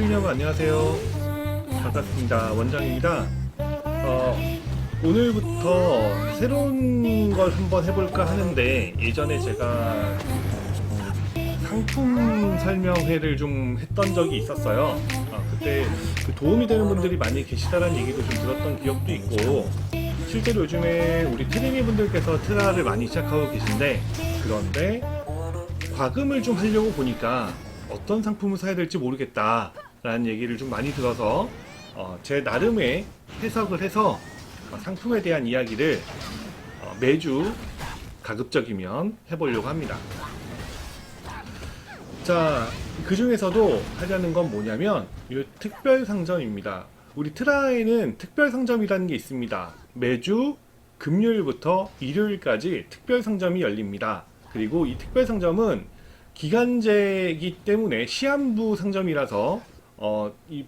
여러분 안녕하세요. 반갑습니다. 원장입니다. 어, 오늘부터 새로운 걸 한번 해볼까 하는데 예전에 제가 상품 설명회를 좀 했던 적이 있었어요. 아, 그때 그 도움이 되는 분들이 많이 계시다는 얘기도 좀 들었던 기억도 있고 실제로 요즘에 우리 트리니 분들께서 트라를 많이 시작하고 계신데 그런데 과금을 좀 하려고 보니까 어떤 상품을 사야 될지 모르겠다 라는 얘기를 좀 많이 들어서 어, 제 나름의 해석을 해서 어, 상품에 대한 이야기를 어, 매주 가급적이면 해보려고 합니다. 자, 그 중에서도 하려는 건 뭐냐면 이 특별 상점입니다. 우리 트라에는 특별 상점이라는 게 있습니다. 매주 금요일부터 일요일까지 특별 상점이 열립니다. 그리고 이 특별 상점은 기간제이기 때문에 시한부 상점이라서 어, 이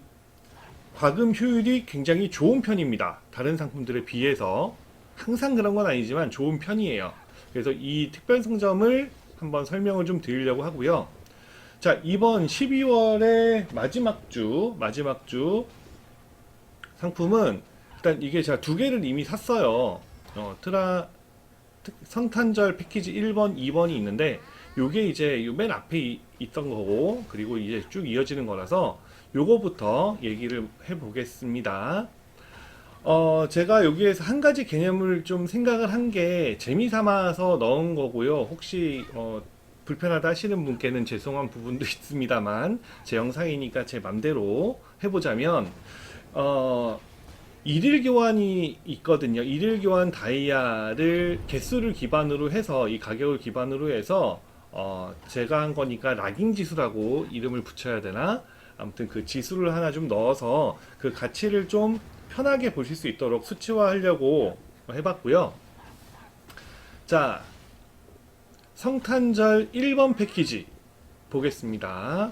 과금 효율이 굉장히 좋은 편입니다. 다른 상품들에 비해서 항상 그런 건 아니지만 좋은 편이에요. 그래서 이 특별 상점을 한번 설명을 좀 드리려고 하고요. 자, 이번 12월의 마지막 주, 마지막 주 상품은 일단 이게 제가 두 개를 이미 샀어요. 어, 트라 특- 성탄절 패키지 1번, 2번이 있는데 요게 이제 요맨 앞에 이- 있던 거고 그리고 이제 쭉 이어지는 거라서 요거부터 얘기를 해 보겠습니다. 어, 제가 여기에서 한 가지 개념을 좀 생각을 한 게 재미 삼아서 넣은 거고요. 혹시 어, 불편하다 하시는 분께는 죄송한 부분도 있습니다만 제 영상이니까 제 맘대로 해보자면 어, 일일 교환이 있거든요. 일일 교환 다이아를 개수를 기반으로 해서 이 가격을 기반으로 해서 어, 제가 한 거니까 락인 지수라고 이름을 붙여야 되나? 아무튼 그 지수를 하나 좀 넣어서 그 가치를 좀 편하게 보실 수 있도록 수치화 하려고 해봤고요. 자, 성탄절 1번 패키지 보겠습니다.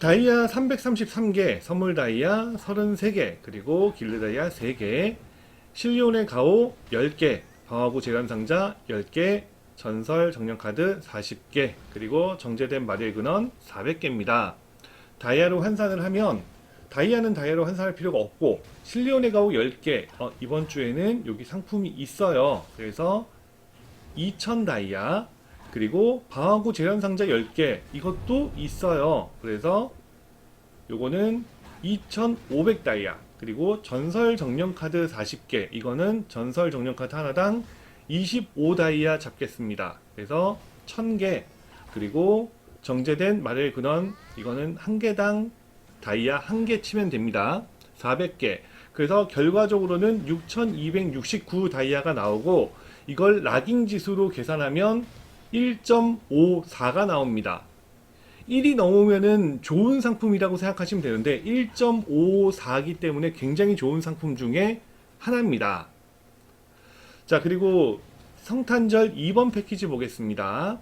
다이아 333개, 선물 다이아 33개, 그리고 길드 다이아 3개, 실리온의 가오 10개, 방어구 재단 상자 10개, 전설 정령 카드 40개, 그리고 정제된 마리엘 근원 400개입니다. 다이아로 환산을 하면 다이아는 다이아로 환산할 필요가 없고 실리온의 가오 10개, 어, 이번 주에는 여기 상품이 있어요. 그래서 2000 다이아 그리고 방어구 재련 상자 10개 이것도 있어요. 그래서 요거는 2500 다이아 그리고 전설 정령 카드 40개 이거는 전설 정령 카드 하나당 25 다이아 잡겠습니다. 그래서 1000개 그리고 정제된 마렐 근원 이거는 한 개당 다이아 한 개 치면 됩니다. 400개. 그래서 결과적으로는 6269 다이아가 나오고 이걸 락잉 지수로 계산하면 1.54가 나옵니다. 1이 넘으면은 좋은 상품이라고 생각하시면 되는데 1.54기 때문에 굉장히 좋은 상품 중에 하나입니다. 자, 그리고 성탄절 2번 패키지 보겠습니다.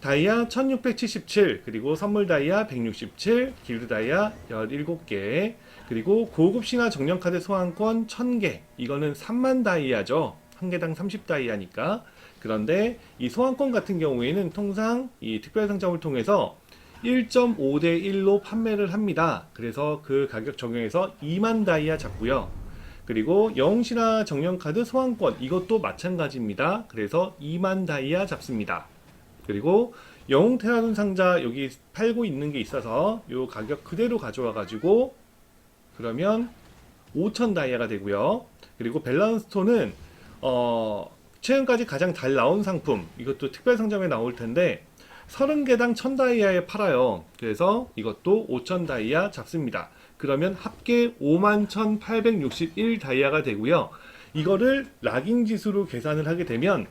다이아 1677, 그리고 선물 다이아 167, 길드 다이아 17개, 그리고 고급 신화 정령 카드 소환권 1000개. 이거는 3만 다이아죠. 한 개당 30 다이아니까. 그런데 이 소환권 같은 경우에는 통상 이 특별 상점을 통해서 1.5대 1로 판매를 합니다. 그래서 그 가격 적용해서 2만 다이아 잡고요. 그리고 영웅신화 정령카드 소환권 이것도 마찬가지입니다. 그래서 2만 다이아 잡습니다. 그리고 영웅 테라돈 상자 여기 팔고 있는 게 있어서 요 가격 그대로 가져와 가지고 그러면 5천 다이아가 되고요. 그리고 밸런스 톤은 어 최근까지 가장 잘 나온 상품 이것도 특별 상점에 나올 텐데 30개당 1000 다이아에 팔아요. 그래서 이것도 5000 다이아 잡습니다. 그러면 합계 51,861 다이아가 되고요. 이거를 락인 지수로 계산을 하게 되면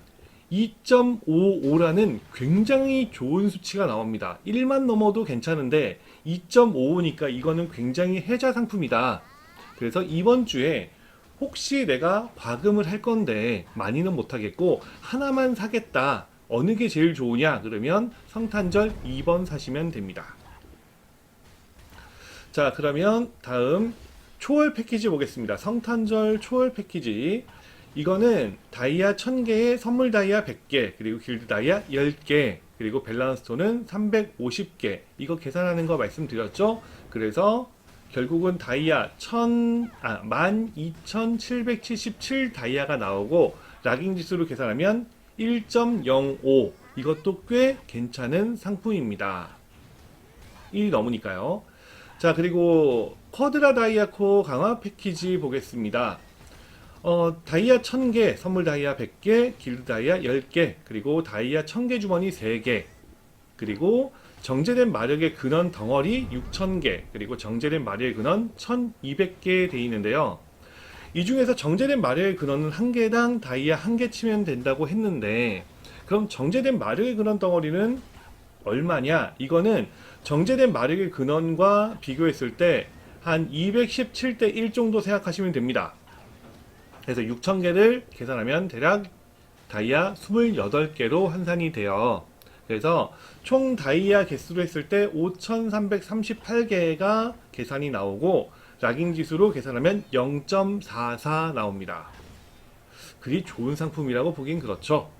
2.55라는 굉장히 좋은 수치가 나옵니다. 1만 넘어도 괜찮은데 2.55니까 이거는 굉장히 혜자 상품이다. 그래서 이번 주에 혹시 내가 과금을 할 건데 많이는 못 하겠고 하나만 사겠다. 어느 게 제일 좋으냐? 그러면 성탄절 2번 사시면 됩니다. 자, 그러면 다음 초월 패키지 보겠습니다. 성탄절 초월 패키지. 이거는 다이아 1000개에 선물 다이아 100개, 그리고 길드 다이아 10개, 그리고 밸런스 톤은 350개. 이거 계산하는 거 말씀드렸죠? 그래서 결국은 다이아 1000, 아, 12777 다이아가 나오고 락잉 지수로 계산하면 1.05. 이것도 꽤 괜찮은 상품입니다. 1이 넘으니까요. 자, 그리고 쿼드라 다이아 코어 강화 패키지 보겠습니다. 어, 다이아 1000개, 선물 다이아 100개, 길드 다이아 10개, 그리고 다이아 1000개 주머니 3개, 그리고 정제된 마력의 근원 덩어리 6000개, 그리고 정제된 마력의 근원 1200개 돼 있는데요. 이 중에서 정제된 마력의 근원은 한 개당 다이아 한 개 치면 된다고 했는데, 그럼 정제된 마력의 근원 덩어리는 얼마냐? 이거는 정제된 마력의 근원과 비교했을 때 한 217대 1 정도 생각하시면 됩니다. 그래서 6,000개를 계산하면 대략 다이아 28개로 환산이 돼요. 그래서 총 다이아 개수로 했을 때 5,338개가 계산이 나오고 락잉 지수로 계산하면 0.44 나옵니다. 그리 좋은 상품이라고 보긴 그렇죠.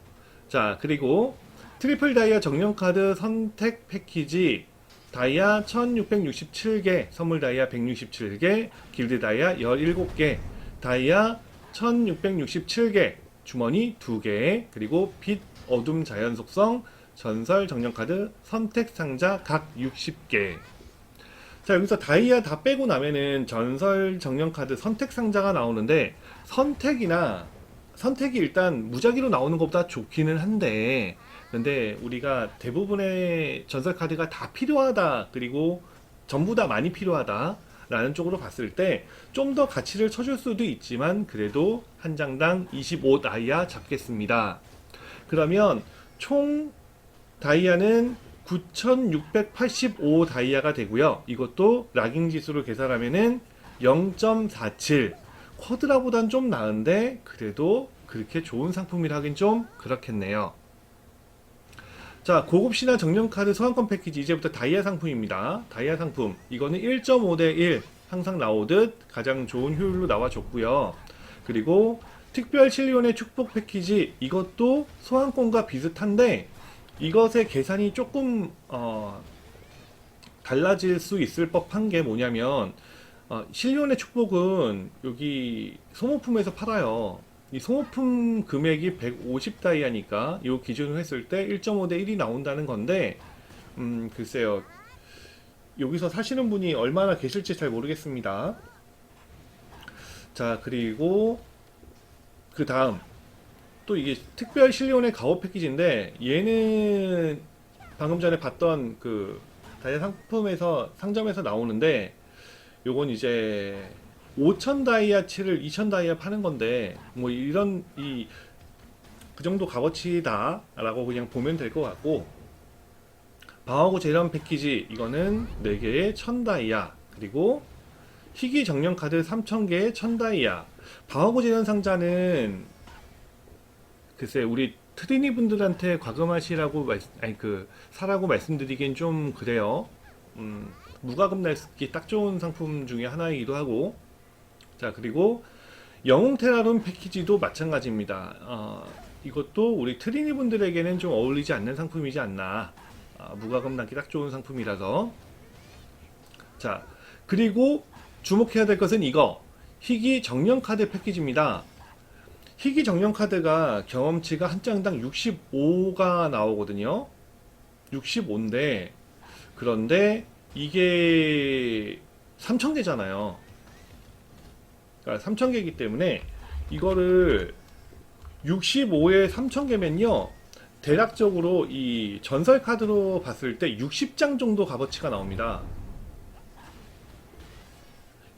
자, 그리고 트리플 다이아 정령 카드 선택 패키지 다이아 1667개, 선물 다이아 167개, 길드 다이아 17개, 다이아 1667개, 주머니 2개, 그리고 빛, 어둠, 자연 속성, 전설, 정령 카드, 선택 상자 각 60개. 자, 여기서 다이아 다 빼고 나면은 전설, 정령 카드, 선택 상자가 나오는데, 선택이나, 선택이 일단 무작위로 나오는 것보다 좋기는 한데, 근데 우리가 대부분의 전설 카드가 다 필요하다, 그리고 전부 다 많이 필요하다, 라는 쪽으로 봤을 때 좀 더 가치를 쳐줄 수도 있지만 그래도 한 장당 25 다이아 잡겠습니다. 그러면 총 다이아는 9685 다이아가 되고요. 이것도 락잉 지수로 계산하면은 0.47 쿼드라보단 좀 나은데 그래도 그렇게 좋은 상품이라 하긴 좀 그렇겠네요. 자, 고급 신화 정령 카드 소환권 패키지 이제부터 다이아 상품입니다. 다이아 상품 이거는 1.5 대 1 항상 나오듯 가장 좋은 효율로 나와줬고요. 그리고 특별 실리온의 축복 패키지 이것도 소환권과 비슷한데 이것의 계산이 조금 어, 달라질 수 있을 법한 게 뭐냐면 어, 실리온의 축복은 여기 소모품에서 팔아요. 이 소모품 금액이 150 다이아니까 이 기준으로 했을 때 1.5 대 1이 나온다는 건데 음 글쎄요. 여기서 사시는 분이 얼마나 계실지 잘 모르겠습니다. 자 그리고 그 다음. 또 이게 특별 실리온의 가오 패키지인데 얘는 방금 전에 봤던 그 다이아 상품에서 상점에서 나오는데 요건 이제 5천 다이아치를 2천 다이아 파는 건데 뭐 이런 이 그 정도 값어치다라고 그냥 보면 될 것 같고 방어구 재련 패키지 이거는 4개에 1000 다이아 그리고 희귀 정령 카드 3000개에 1000 다이아 방어구 재련 상자는 글쎄 우리 트리니 분들한테 과금하시라고 말, 아니 그 사라고 말씀드리긴 좀 그래요. 음, 무과금 날쓰기 딱 좋은 상품 중에 하나이기도 하고 자 그리고 영웅 테라룸 패키지도 마찬가지입니다. 어, 이것도 우리 트리니 분들에게는 좀 어울리지 않는 상품이지 않나. 아, 무과금 나기 딱 좋은 상품이라서. 자 그리고 주목해야 될 것은 이거 희귀 정령 카드 패키지입니다. 희귀 정령 카드가 경험치가 한 장당 65가 나오거든요. 65인데 그런데 이게 3,000개잖아요. 그러니까 3,000개이기 때문에 이거를 65에 3,000개면요. 대략적으로 이 전설 카드로 봤을 때 60장 정도 값어치가 나옵니다.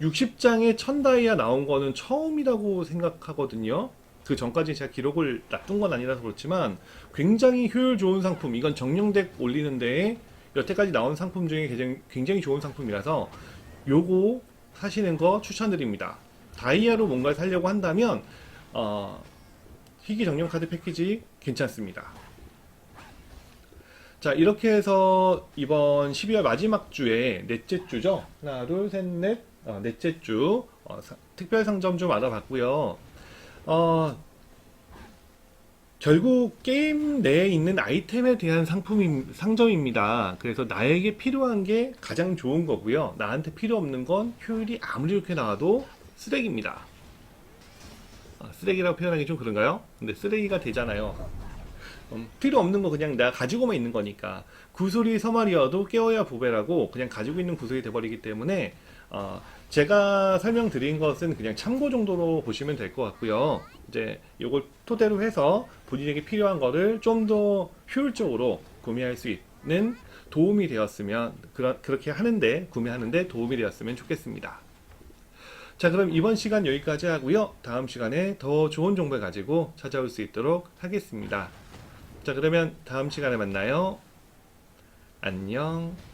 60장에 1000다이아 나온 거는 처음이라고 생각하거든요. 그 전까지 제가 기록을 놔둔 건 아니라서 그렇지만 굉장히 효율 좋은 상품, 이건 정령덱 올리는데 여태까지 나온 상품 중에 굉장히, 좋은 상품이라서 요거 사시는 거 추천드립니다. 다이아로 뭔가를 살려고 한다면 어, 희귀 정령 카드 패키지 괜찮습니다. 자 이렇게 해서 이번 12월 마지막 주에 넷째 주죠. 하나 둘셋넷 어, 넷째 주 어, 사- 특별 상점 좀 알아봤고요. 어, 결국 게임 내에 있는 아이템에 대한 상품임, 상점입니다. 그래서 나에게 필요한 게 가장 좋은 거고요. 나한테 필요 없는 건 효율이 아무리 좋게 나와도 쓰레기입니다. 아, 쓰레기라고 표현하기 좀 그런가요? 근데 쓰레기가 되잖아요. 음, 필요 없는 거 그냥 내가 가지고만 있는 거니까 구슬이 서말이어도 깨워야 부배라고 그냥 가지고 있는 구슬이 돼버리기 때문에 어, 제가 설명드린 것은 그냥 참고 정도로 보시면 될 것 같고요. 이제 이걸 토대로 해서 본인에게 필요한 거를 좀 더 효율적으로 구매할 수 있는 도움이 되었으면 그러, 그렇게 하는데 구매하는데 도움이 되었으면 좋겠습니다. 자 그럼 이번 시간 여기까지 하고요. 다음 시간에 더 좋은 정보 가지고 찾아올 수 있도록 하겠습니다. 자 그러면 다음 시간에 만나요. 안녕.